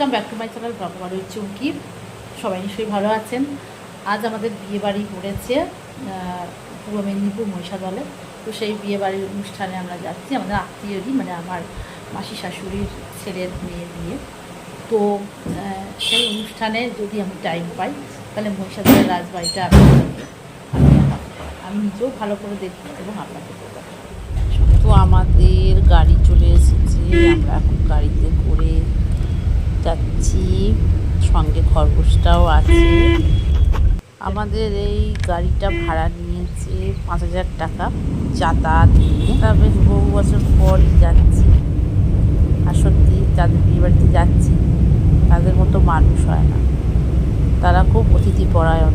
Welcome back to my channel ভগবান ওই সবাই নিশ্চয়ই ভালো আছেন। আজ আমাদের বিয়ে বাড়ি পড়েছে পূর্ব মেদিনীপুর মহিষাদলে। তো সেই বিয়ে বাড়ির অনুষ্ঠানে আমরা যাচ্ছি, আমাদের আত্মীয়রই মানে আমার মাসি শাশুড়ির ছেলের মেয়ে বিয়ে তো সেই অনুষ্ঠানে যদি আমি টাইম পাই, তাহলে মহিষাদলের রাজবাড়িটা আমি- আমি নিজেও ভালো করে দেখব এবং আপনাকে। তো আমাদের গাড়ি চলে এসেছে, আমরা এখন গাড়িতে করে যাচ্ছি। সঙ্গে খরগোশটাও আছে। আমাদের এই গাড়িটা ভাড়া নিয়েছে পাঁচ হাজার টাকা যাতায়াত তা বেশ বহু বছর পর যাচ্ছি। আর সত্যি যাদের বিয়েবাড়িতে যাচ্ছি, তাদের মতো মানুষ হয় না। তারা খুব অতিথি পরায়ণ।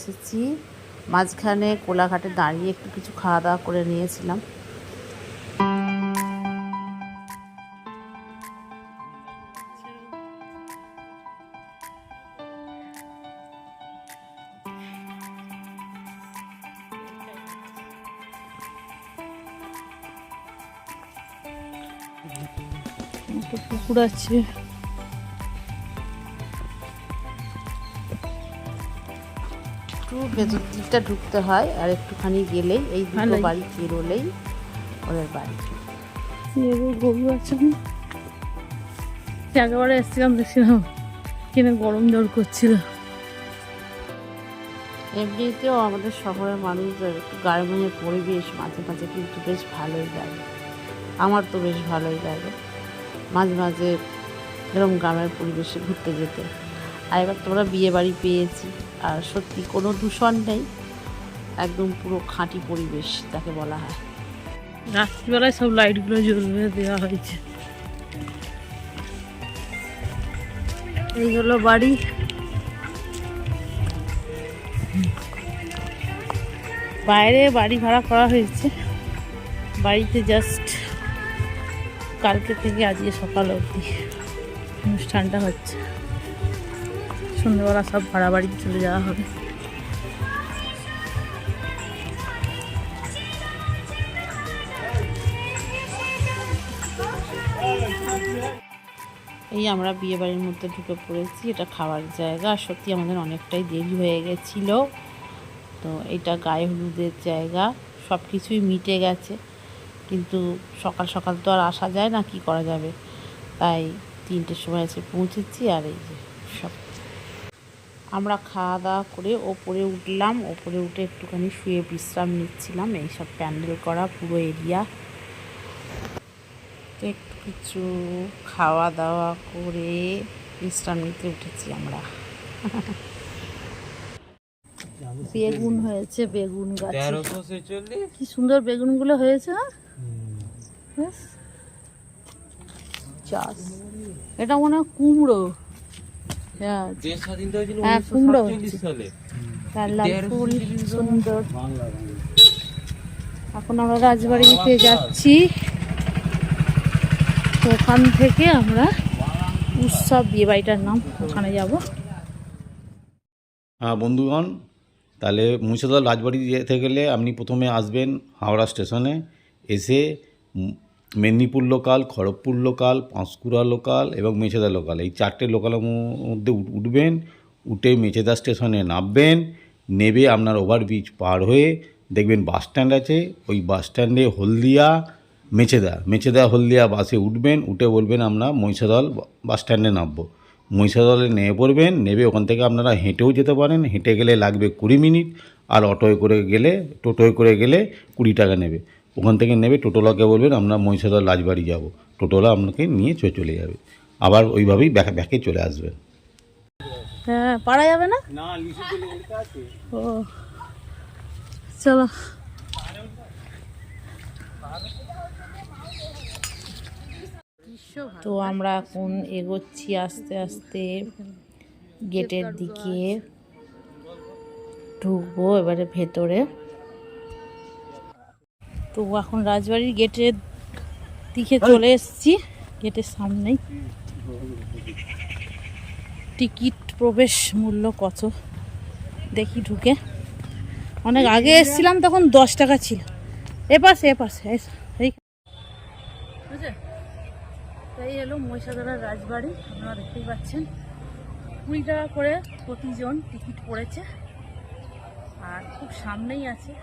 এসেছি। মাঝখানে কোলাঘাটে দাঁড়িয়ে একটু কিছু খাওয়া দাওয়া করে নিয়েছিলাম। পুকুর আছে। একটু ভেতর দিকটা ঢুকতে হয় আর একটুখানি গেলেই এই দুটো বাড়ি পেরোলেই ওদের বাড়ি। গরু আছে একেবারে এসেছিলাম দেখছিলাম কিনে গরম জল করছিল। এমনিতেও আমাদের শহরের মানুষদের একটু গ্রামের পরিবেশ মাঝে মাঝে কিন্তু বেশ ভালোই লাগে। আমার তো বেশ ভালোই লাগে। মাঝে মাঝে এরকম গ্রামের পরিবেশে ঘুরতে যেতে। আর এবার তোমরা বিয়ে বাড়ি পেয়েছি। আর সত্যি কোনো দূষণ নেই। একদম পুরো খাঁটি পরিবেশ তাকে বলা হয়। রাত্রিবেলায় সব লাইটগুলো জ্বলবে দেওয়া হয়েছে। এই হলো বাড়ি। বাইরে বাড়ি ভাড়া করা হয়েছে। বাড়িতে জাস্ট কালকে থেকে আজকে সকাল অবধি অনুষ্ঠানটা হচ্ছে। সন্ধ্যেবেলা সব ভাড়া বাড়িতে চলে যাওয়া হবে। এই আমরা বিয়ে বাড়ির মধ্যে ঢুকে পড়েছি, এটা খাওয়ার জায়গা। সত্যি আমাদের অনেকটাই দেরি হয়ে গেছিল। তো এটা গায়ে হলুদের জায়গা সব কিছুই মিটে গেছে। কিন্তু সকাল সকাল তো আর আসা যায় না, কি করা যাবে? তাই তিনটের সময় এসে পৌঁছেছি আর এই যে সব আমরা খাওয়া দাওয়া করে ওপরে উঠলাম ওপরে উঠে একটুখানি শুয়ে বিশ্রাম নিচ্ছিলাম এইসব প্যান্ডেল করা পুরো এরিয়া। তো একটু কিছু খাওয়া দাওয়া করে বিশ্রাম নিতে উঠেছি আমরা। বেগুন হয়েছে বেগুন গাছে। কি সুন্দর বেগুনগুলো হয়েছে? এটা মনে হয় কুমড়ো। দেশ স্বাধীনতা হয়েছিল হ্যাঁ, উনিশশো সালে। কাল্লা ফুল সুন্দর। এখন আমরা রাজবাড়িতে যাচ্ছি। ওখান থেকে আমরা উৎসব বিয়ে বাড়িটার নাম ওখানে যাব। হ্যাঁ বন্ধুগণ তাহলে মুর্শিদাবাদ রাজবাড়ি যেতে গেলে আপনি প্রথমে আসবেন হাওড়া স্টেশনে এসে Medinipur local, Kharagpur local, Panskura local এবং মেছেদা লোকাল। এই চারটে লোকালের মধ্যে উঠবেন, উঠে মেছেদা স্টেশনে নামবেন, নেবে আপনার ওভারব্রিজ পার হয়ে দেখবেন বাস স্ট্যান্ড আছে, ওই বাস স্ট্যান্ডে হলদিয়া মেছেদা মেছেদা হলদিয়া বাসে উঠবেন, উঠে বলবেন আমরা মহিষাদল বাস স্ট্যান্ডে নামবো। মহিষাদলে নেমে পড়বেন, নেবে ওখান থেকে আপনারা হেঁটেও যেতে পারেন, হেঁটে গেলে লাগবে কুড়ি মিনিট, আর অটোয় করে গেলে, টোটোয় করে গেলে কুড়ি টাকা নেবে। ওখান থেকে নেবে টোটোলাকে বলবেন আমরা মহিষাদল রাজবাড়ি যাব। টোটোলা আপনাকে নিয়ে চ- চলে যাবে। আবার ওইভাবেই ব্যাকে ব্যাকে চলে আসবেন হ্যাঁ পারা যাবে না? ও চলো। তো আমরা এখন এগোচ্ছি আস্তে আস্তে গেটের দিকে। ঢুকবো এবারে ভেতরে। তো এখন রাজবাড়ির গেটের দিকে চলে এসেছি। গেটের সামনেই। টিকিট প্রবেশ মূল্য কত? দেখি ঢুকে। অনেক আগে এসেছিলাম, তখন দশ টাকা ছিল। এ পাশে এ পাশে, এই- এই এলো মহিষাদলার রাজবাড়ি, আপনারা দেখতেই পাচ্ছেন। কুড়ি টাকা করে প্রতিজন টিকিট পড়েছে। আর খুব সামনেই আছে।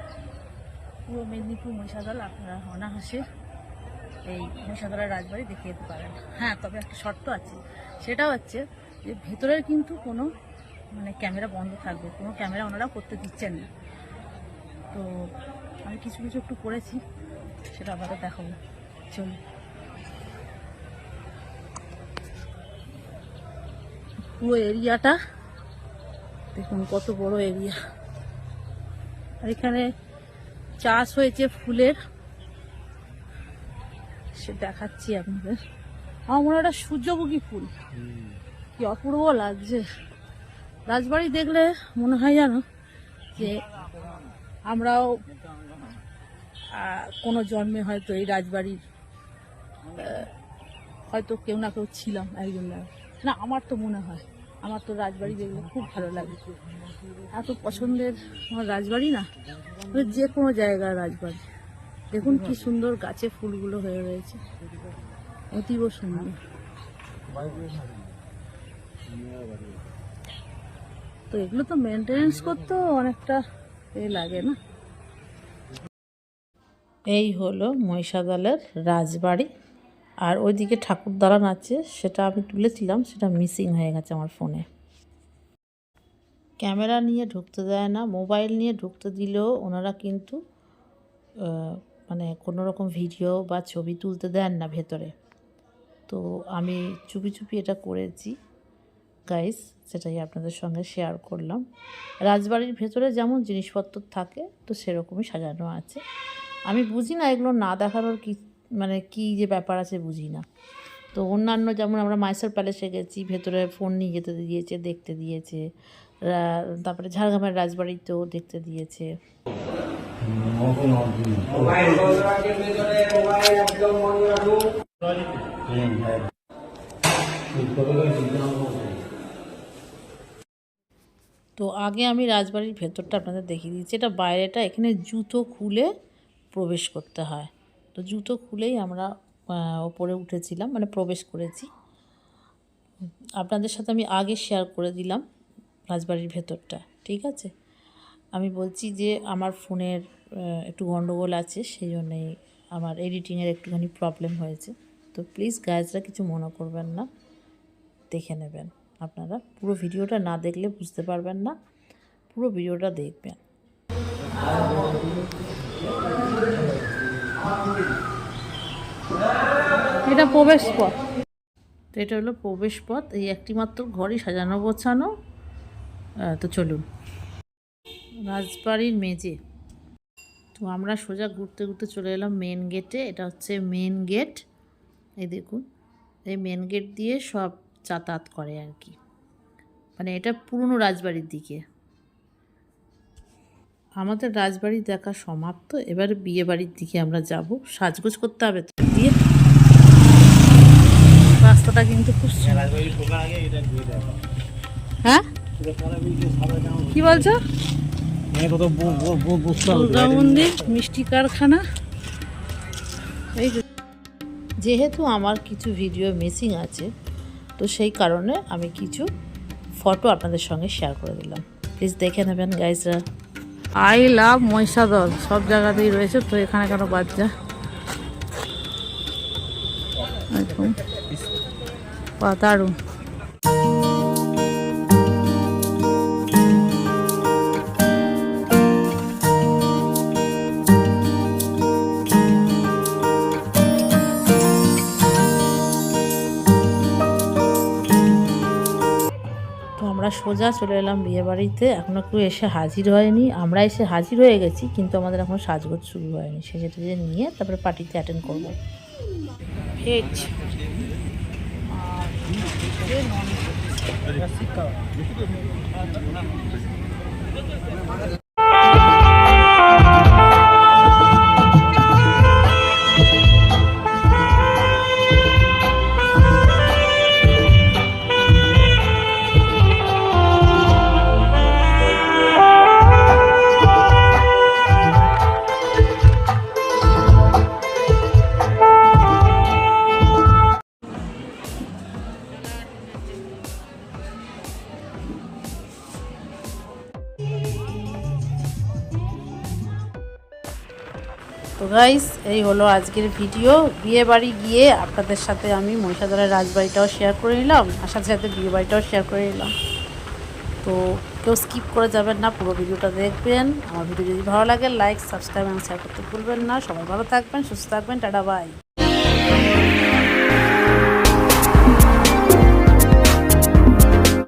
পূর্ব মেদিনীপুর মহিষাদল, আপনারা অনাহাসে এই মহিষাদলের রাজবাড়ি দেখে যেতে পারেন। হ্যাঁ তবে একটা শর্ত আছে। সেটা হচ্ছে যে ভেতরের কিন্তু কোনো মানে ক্যামেরা বন্ধ থাকবে। কোনো ক্যামেরা ওনারা করতে দিচ্ছেন না। তো আমি কিছু কিছু একটু করেছি, সেটা আবার দেখাবো। চলুন। পুরো এরিয়াটা, দেখুন কত বড় এরিয়া। আর এখানে চাষ হয়েছে ফুলের। সে দেখাচ্ছি আপনাদের। আমার মনে হয় সূর্যমুখী ফুল। কি অপূর্ব লাগছে। রাজবাড়ি দেখলে মনে হয় জানো যে আমরাও কোনো জন্মে হয়তো এই রাজবাড়ির হয়তো কেউ না কেউ ছিলাম একজন না, আমার তো মনে হয়। আমার তো রাজবাড়ি দেখলে খুব ভালো লাগে। এত পছন্দের আমার রাজবাড়ি না যে কোনো জায়গার রাজবাড়ি। দেখুন কি সুন্দর গাছে ফুলগুলো হয়ে রয়েছে। অতীব সুন্দর। তো এগুলো তো মেনটেনেন্স করতেও অনেকটা এ লাগে না। এই হলো মহিষাদলের রাজবাড়ি। আর ওইদিকে ঠাকুর দালান আছে, সেটা আমি তুলেছিলাম, সেটা মিসিং হয়ে গেছে আমার ফোনে ক্যামেরা নিয়ে ঢুকতে দেয় না, মোবাইল নিয়ে ঢুকতে দিলেও ওনারা কিন্তু মানে কোনো রকম ভিডিও বা ছবি তুলতে দেন না ভেতরে। তো আমি চুপি চুপি এটা করেছি। গাইস সেটাই আপনাদের সঙ্গে শেয়ার করলাম। রাজবাড়ির ভেতরে যেমন জিনিসপত্র থাকে, তো সেরকমই সাজানো আছে। আমি বুঝি না এগুলো না দেখানোর কি মানে কি যে ব্যাপার আছে বুঝি না। তো অন্যান্য যেমন আমরা মাইসোর প্যালেসে গেছি, ভেতরে ফোন নিয়ে যেতে দিয়েছে, দেখতে দিয়েছে। তারপরে ঝাড়গ্রামের রাজবাড়িতেও দেখতে দিয়েছে। তো আগে আমি রাজবাড়ির ভেতরটা আপনাদের দেখিয়ে দিয়েছি এটা বাইরেটা, এখানে জুতো খুলে প্রবেশ করতে হয়। তো জুতো খুলেই আমরা ওপরে উঠেছিলাম মানে প্রবেশ করেছি। আপনাদের সাথে আমি আগে শেয়ার করে দিলাম রাজবাড়ির ভেতরটা, ঠিক আছে? আমি বলছি যে আমার ফোনের একটু গণ্ডগোল আছে, সেই জন্যেই আমার এডিটিংয়ের একটুখানি প্রবলেম হয়েছে। তো প্লিজ গাইজরা কিছু মনে করবেন না, দেখে নেবেন। আপনারা পুরো ভিডিওটা না দেখলে বুঝতে পারবেন না, পুরো ভিডিওটা দেখবেন। এটা প্রবেশ পথ। তো এটা হলো প্রবেশ পথ। এই একটি মাত্র ঘরই সাজানো, গোছানো। তো চলুন। রাজবাড়ির মেজে তো আমরা সোজা ঘুরতে ঘুরতে চলে এলাম মেন গেটে এটা হচ্ছে মেন গেট এই দেখুন। এই মেন গেট দিয়ে সব যাতায়াত করে আর কি। মানে এটা পুরনো রাজবাড়ির দিকে। আমাদের রাজবাড়ি দেখা সমাপ্ত। এবার বিয়ে বাড়ির দিকে আমরা যাব। সাজগোজ করতে হবে দিয়ে। রাস্তাটা কিন্তু খুব হ্যাঁ? কি বলছো? মন্দির মিষ্টি কারখানা। এই যেহেতু আমার কিছু ভিডিও মিসিং আছে, তো সেই কারণে আমি কিছু ফটো আপনাদের সঙ্গে শেয়ার করে দিলাম। প্লিজ দেখে নেবেন গাইজরা আই লাভ মহিষাদল সব জায়গাতেই রয়েছে তো এখানে কেন বাচ্চা দেখুন আমরা সোজা চলে এলাম বিয়েবাড়িতে। এখনও কেউ এসে হাজির হয়নি। আমরা এসে হাজির হয়ে গেছি, কিন্তু আমাদের এখন সাজগোজ শুরু হয়নি। সেজে টেজে নিয়ে তারপরে পার্টিতে অ্যাটেন্ড করব। গাইস এই হলো আজকের ভিডিও বিয়ে বাড়ি গিয়ে আপনাদের সাথে আমি মহিষাদলের রাজবাড়িটাও শেয়ার করে নিলাম, আর সাথে সাথে বিয়ে বাড়িটাও শেয়ার করে নিলাম। তো কেউ স্কিপ করে যাবেন না, পুরো ভিডিওটা দেখবেন। আমার ভিডিও যদি ভালো লাগে লাইক সাবস্ক্রাইব এবং শেয়ার করতে ভুলবেন না। সবাই ভালো থাকবেন, সুস্থ থাকবেন, টাটা বাই